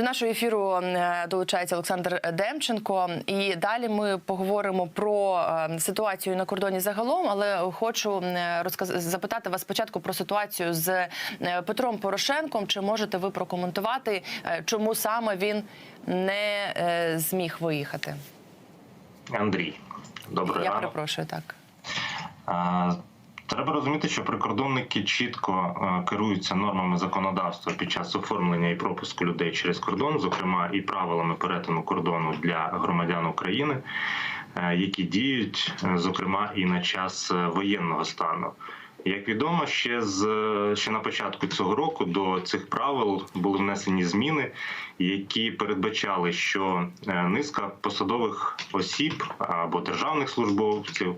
До нашого ефіру е, долучається Олександр Демченко, і далі ми поговоримо про е, ситуацію на кордоні загалом. Але хочу е, розказ... запитати вас спочатку про ситуацію з Петром Порошенком. Чи можете ви прокоментувати, чому саме він не зміг виїхати? Андрій, добрий Я ранок. перепрошую так. Треба розуміти, що прикордонники чітко е, керуються нормами законодавства під час оформлення і пропуску людей через кордон, зокрема і правилами перетину кордону для громадян України, е, які діють, е, зокрема, і на час воєнного стану. Як відомо, ще з ще на початку цього року до цих правил були внесені зміни, які передбачали, що низка посадових осіб або державних службовців,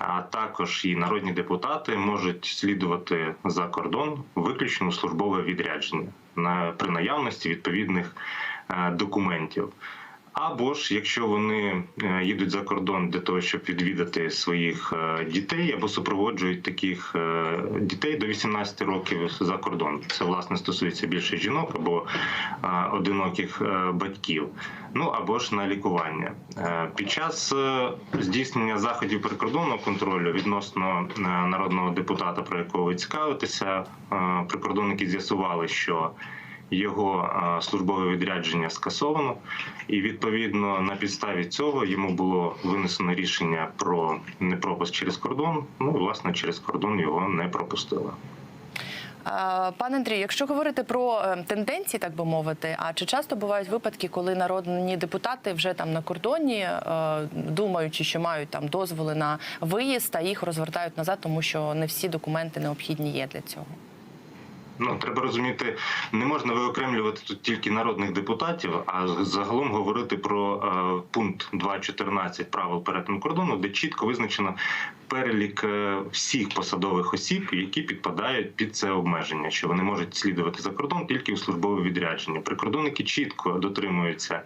а також і народні депутати можуть слідувати за кордон виключно службове відрядження на при наявності відповідних е, документів. Або ж якщо вони е, їдуть за кордон для того, щоб відвідати своїх е, дітей, або супроводжують таких е, дітей до 18 років за кордон. Це власне стосується більше жінок або одиноких батьків. Ну або ж на лікування під час здійснення заходів прикордонного контролю відносно народного депутата, про якого ви цікавитеся, прикордонники з'ясували, що його службове відрядження скасовано, і відповідно на підставі цього йому було винесено рішення про непропуск через кордон. Ну власне через кордон його не пропустили. Пане Андрію, якщо говорити про е, тенденції, так би мовити, а чи часто бувають випадки, коли народні депутати вже там на кордоні, е, думаючи, що мають там дозволи на виїзд, а їх розвертають назад, тому що не всі документи необхідні є для цього? Ну треба розуміти, не можна виокремлювати тут тільки народних депутатів, а загалом говорити про е, пункт 2.14 правил перетину кордону, де чітко визначено перелік е, всіх посадових осіб, які підпадають під це обмеження, що вони можуть слідувати за кордон тільки у службове відрядження. Прикордонники чітко дотримуються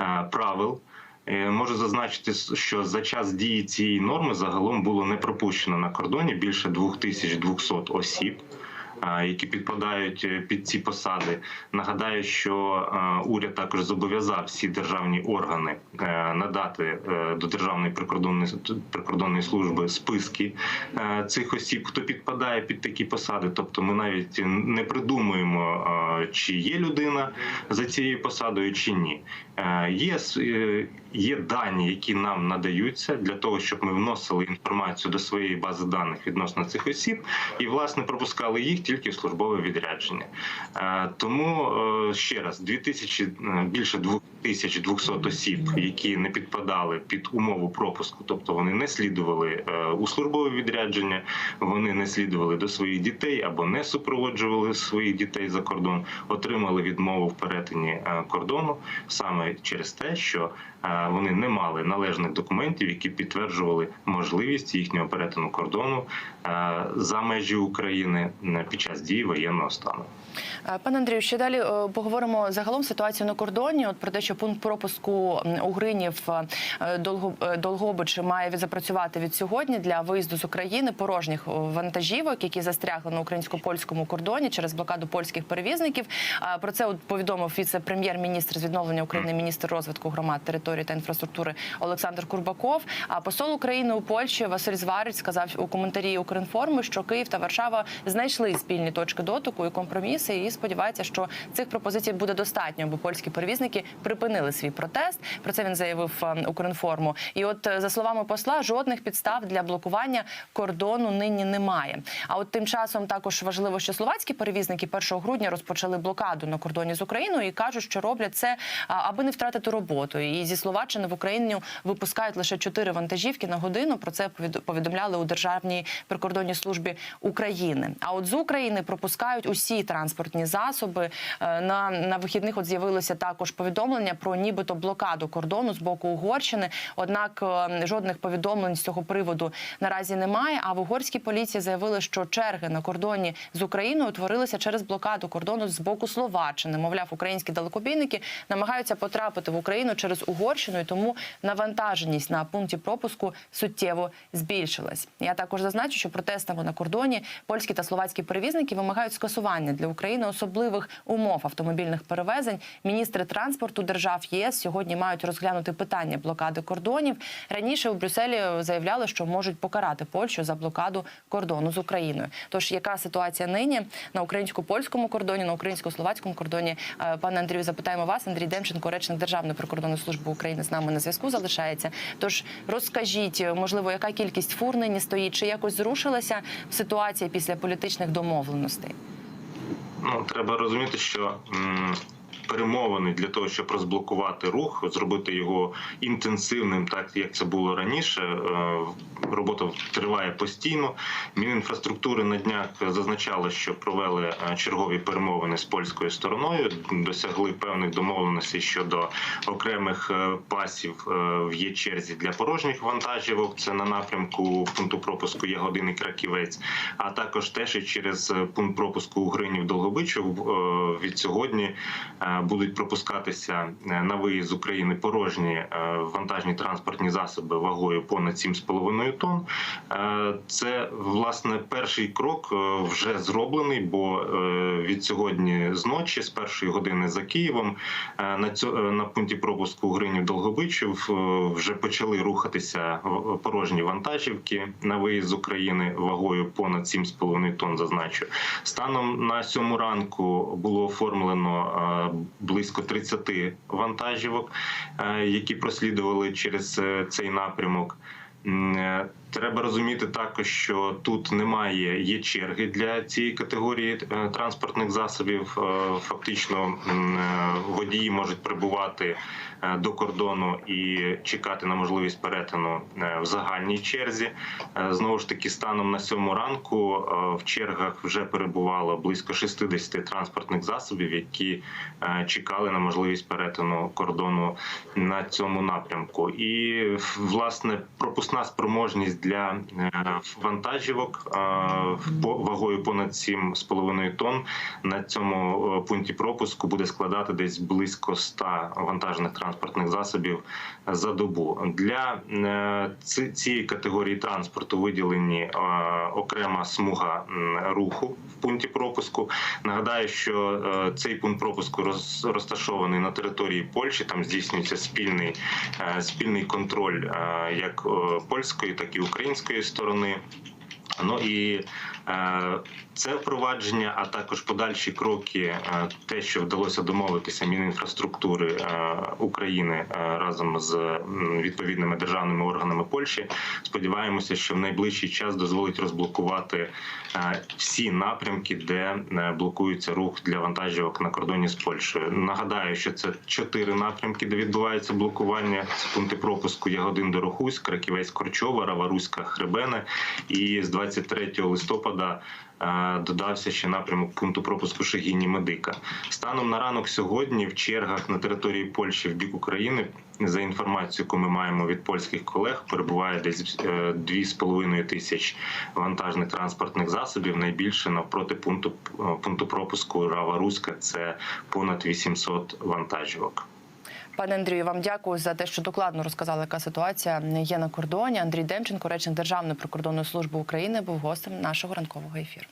е, правил. Е, Можу зазначити, що за час дії цієї норми загалом було не пропущено на кордоні більше 2200 осіб. Які підпадають е, під ці посади, нагадаю, що е, уряд також зобов'язав всі державні органи е, надати до державної прикордонної прикордонної служби списки цих осіб, хто підпадає під такі посади. Тобто, ми навіть не придумуємо, чи є людина за цією посадою, чи ні. Є є дані, які нам надаються для того, щоб ми вносили інформацію до своєї бази даних відносно цих осіб, і власне пропускали їх тільки в службове відрядження. Е, Тому е, ще раз 2000, більше більше 2200 осіб, які не підпадали під умову пропуску, тобто вони не слідували е, у службове відрядження, вони не слідували до своїх дітей або не супроводжували своїх дітей за кордон, отримали відмову в перетині е, кордону саме через те, що е, вони не мали належних документів, які підтверджували можливість їхнього перетину кордону за межі України під час дії воєнного стану. Пане Андрію, ще далі поговоримо загалом ситуацію на кордоні. От про те, що пункт пропуску Угринів е, е, Долгобич має запрацювати від сьогодні для виїзду з України порожніх е, вантажівок, які застрягли на українсько-польському кордоні через блокаду польських перевізників. Про це повідомив віце-прем'єр-міністр з відновлення України, міністр розвитку громад, території та інфраструктури Олександр Курбаков. А посол України у Польщі Василь Зварич сказав у коментарі Укрінформу, що Київ та Варшава знайшли спільні точки дотику і компроміси, і сподівається, що цих пропозицій буде достатньо, аби польські перевізники припинили свій протест. Про це він заявив е, Укрінформу. І от е, за словами посла, жодних підстав для блокування кордону нині немає. А от тим часом також важливо, що словацькі перевізники 1 грудня розпочали блокаду на кордоні з Україною і кажуть, що роблять це, аби не втратити роботу. І зі Словаччини в Україну випускають лише 4 вантажівки на годину. Про це повід- повідомляли у Державній прикордонній службі України. А от з України пропускають усі транспортні засоби. Е, На, на вихідних от з'явилося також повідомлення про нібито блокаду кордону з боку Угорщини. Однак е, жодних повідомлень з цього приводу наразі немає. А в угорській поліції заявили, що черги на кордоні з Україною утворилися через блокаду кордону з боку Словаччини. Мовляв, українські далекобійники намагаються потрапити в Україну через Угорщину, і тому навантаженість на пункті пропуску суттєво збільшилась. Я також зазначу, що протестами на кордоні польські та словацькі перевізники вимагають скасування для України особливих умов автомобільних перевезень. Міністри транспорту держав ЄС сьогодні мають розглянути питання блокади кордонів. Раніше у Брюсселі заявляли, що можуть покарати Польщу за блокаду кордону з Україною. Тож яка ситуація нині на українсько-польському кордоні, на українсько-словацькому кордоні? Е, Пане Андрію, запитаємо вас. Андрій Демченко, речник Державної прикордонної служби України, з нами на зв'язку залишається. Тож розкажіть, можливо, яка кількість фур нині стоїть, чи якось зрушилася ситуація після політичних домовленостей? Ну треба розуміти, що перемовини для того, щоб розблокувати рух, зробити його інтенсивним, так як це було раніше. е, Робота триває постійно. Мінінфраструктури на днях зазначало, що провели е, чергові перемовини з польською стороною, досягли певних домовленостей щодо окремих е, пасів в є черзі для порожніх вантажівок. Це на напрямку пункту пропуску Ягодин і Краківець, а також теж і через пункт пропуску Угринів Долгобичів від сьогодні будуть пропускатися е, на виїзд з України порожні е, вантажні транспортні засоби вагою понад 7,5 тонн. Е, Це власне перший крок вже зроблений, бо від сьогодні з ночі, з першої години за Києвом, на цьо- на пункті пропуску Гринів Долгобичів е, вже почали рухатися порожні вантажівки на виїзд з України вагою понад 7,5 тонн. Зазначу станом на сьому ранку було оформлено близько 30 вантажівок, е, які прослідували через е, цей напрямок. Е, Треба розуміти також, що тут немає є черги для цієї категорії е, транспортних засобів. Е, Фактично водії можуть прибувати до кордону і чекати на можливість перетину в загальній черзі. Знову ж таки, станом на сьому ранку в чергах вже перебувало близько 60 транспортних засобів, які чекали на можливість перетину кордону на цьому напрямку. І власне пропускна спроможність для е, вантажівок е, вагою понад 7,5 тонн на цьому е, пункті пропуску буде складати десь близько 100 вантажних транспортних засобів за добу. Для цієї категорії транспорту виділені окрема смуга руху в пункті пропуску. Нагадаю, що цей пункт пропуску роз- розташований на території Польщі. Там здійснюється спільний спільний контроль як польської, так і української сторони. Ну і це впровадження, а також подальші кроки, е, те, що вдалося домовитися Мінінфраструктури е, України е, разом з відповідними державними органами Польщі. Сподіваємося, що в найближчий час дозволить розблокувати е, всі напрямки, де е, блокується рух для вантажівок на кордоні з Польщею. Нагадаю, що це чотири напрямки, де відбувається блокування. Це пункти пропуску Ягодин Дорохусь, Краківець Корчова, Раваруська Хребене. І з 23 листопада е, додався ще напрямок пункту пропуску Шегіні Медика. Станом на ранок сьогодні в чергах на території Польщі в бік України, за інформацією, яку ми маємо від польських колег, перебуває десь е, 2,5 тисяч вантажних транспортних засобів. Найбільше навпроти пункту е, пункту пропуску Рава Руська це понад 800 вантажівок. Пане Андрію, вам дякую за те, що докладно розказали, яка ситуація є на кордоні. Андрій Демченко, речник Державної прикордонної служби України, був гостем нашого ранкового ефіру.